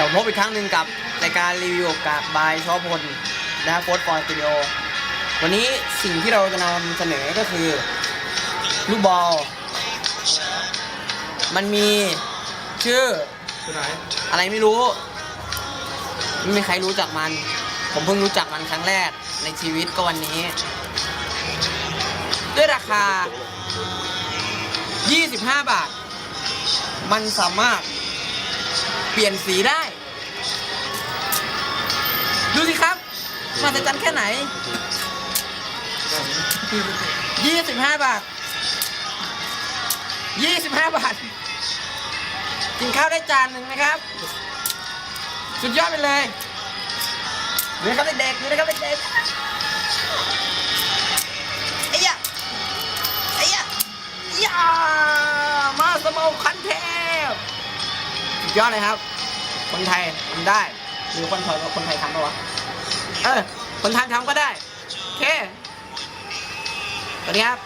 กลับมาพบอีกครั้งหนึ่งกับรายการรีวิวกับบายชอพลนะโฟร์ฟอร์สตูดิโอวันนี้สิ่งที่เราจะนำเสนอก็คือ ลูกบอล มันมีชื่อคือไหนอะไรไม่รู้ ไม่มีใครรู้จักมัน ผมเพิ่งรู้จักมันครั้งแรกในชีวิตก็วันนี้ ด้วยราคา 25 บาท มันสามารถเปลี่ยนสีได้ดู มาแต่จันแค่ไหน25บห้าบาท25บห้าบาท กินข้าวได้จานหนึ่งนะครับ สุดยอดไปเลยดูนะครับเด็กๆดูนะครับเด็กๆไอ้ยะไอ้ยะยามาสมองคันเทพสุดยอดเลยครับ คนไทยทำได้ หรือคนไทยว่าคนไทยทำปะวะ เออคนทานทำก็ได้ โอเคสวัสดีครับ